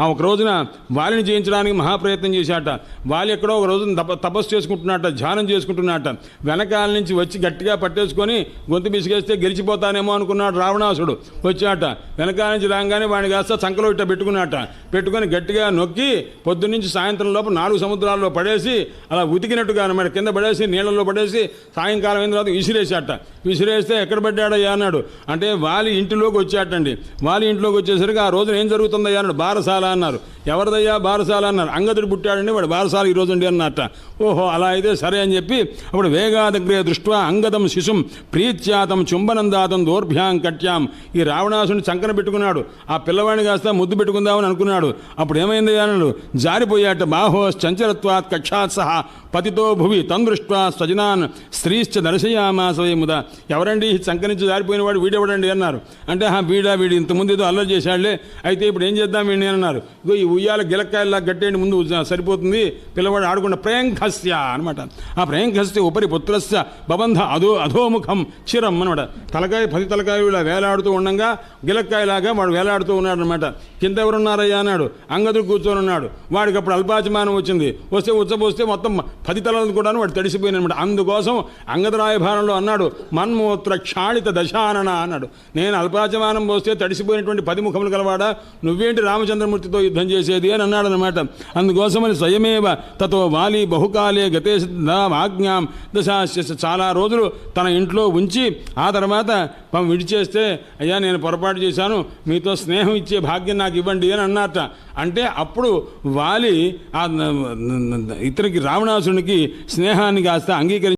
ఆ ఒక రోజున వాలిని జయించడానికి మహాప్రయత్నం చేశాట. వాలి ఎక్కడో ఒక రోజున తప తపస్సు చేసుకుంటున్నట్ట ధ్యానం చేసుకుంటున్నట్ట వెనకాల నుంచి వచ్చి గట్టిగా పట్టేసుకొని గొంతు బిసిగేస్తే గెలిచిపోతానేమో అనుకున్నాడు రావణాసుడు. వచ్చాట. వెనకాల నుంచి రాగానే వాడిని కాస్త చంకలో ఇట్ట పెట్టుకున్నట్ట పెట్టుకొని గట్టిగా నొక్కి పొద్దున్నుంచి సాయంత్రం లోపు నాలుగు సముద్రాల్లో పడేసి అలా ఉతికినట్టుగా అనమాట కింద పడేసి నీళ్ళల్లో పడేసి సాయంకాలం అయిన తర్వాత విసిరేసాట విసిరేస్తే ఎక్కడ పడ్డాడయ్యా అన్నాడు. అంటే వాలి ఇంటిలోకి వచ్చాటండి. వాలి ఇంట్లోకి వచ్చేసరికి ఆ రోజున ఏం జరుగుతుందయ్యా అన్నాడు. బారసాల అన్నారు. ఎవరిదయ్యా బారసాల అన్నారు. అంగదుడు పుట్టాడండి వాడు బారసాల ఈ అండి అన్నట్ట ఓహో అలా అయితే సరే అని చెప్పి అప్పుడు వేగాదగ్రే దృష్ట్యా అంగదం శిశుం ప్రీత్యాతం చుంబనందాతం దోర్భ్యాం కట్యాం. ఈ రావణాసుని చంకన పెట్టుకున్నాడు. ఆ పిల్లవాడిని కాస్త ముద్దు పెట్టుకుందామని అనుకున్నాడు. అప్పుడు ఏమైంది అన్నాడు. జారిపోయాట బాహో చంచలత్వాత్ కక్షాత్ సహా పతితో భువి తందృష్ట్వా స్వజనాన్ స్త్రీశ్చ దర్శయామాసవేముద ఎవరండి ఈ చంక నుంచి జారిపోయిన వాడు? వీడెవడండి అన్నారు. అంటే హా వీడా వీడి ఇంతకుముందు ఏదో అల్లరి చేశాడులే. అయితే ఇప్పుడు ఏం చేద్దాం వీడిని అన్నారు. ఇగో ఈ ఉయ్యాల గిలక్కాయలా గట్టేయండి ముందు సరిపోతుంది. పిల్లవాడు ఆడుకున్న ప్రేంఖస్య అనమాట ఆ ప్రేంఖస్య ఉపరి పుత్రస్య బబంధ అధో అధోముఖం క్షిరం అనమాట తలకాయ పది తలకాయలు ఇలా వేలాడుతూ ఉండగా గిలక్కాయలాగా వాడు వేలాడుతూ ఉన్నాడు అనమాట కింద ఎవరున్నారయ్యా అన్నాడు. అంగదుడు కూర్చొని ఉన్నాడు. వాడికి అప్పుడు అల్పాచమానం వచ్చింది. వస్తే ఉచ్చపోస్తే మొత్తం పది తలలు కూడా వాడు తడిసిపోయింది అనమాట అందుకోసం అంగదరాయభారంలో అన్నాడు మన్మూత్ర క్షాళిత దశానన అన్నాడు. నేను అల్పాచమానం పోస్తే తడిసిపోయినటువంటి పది ముఖములు గలవాడా? నువ్వేంటి రామచంద్రమూర్తి రామచంద్రమూర్తితో యుద్ధం చేసేది అని అన్నాడు అనమాట అందుకోసమని స్వయమేవ తతో వాలి బహుకాలే గతే ఆజ్ఞాం దశాస్య చాలా రోజులు తన ఇంట్లో ఉంచి ఆ తర్వాత విడిచేస్తే అయ్యా నేను పొరపాటు చేశాను మీతో స్నేహం ఇచ్చే భాగ్యం నాకు ఇవ్వండి అని అన్నట్ట అంటే అప్పుడు వాలి ఆ ఇతనికి రావణాసునికి స్నేహాన్ని కాస్త అంగీకరించి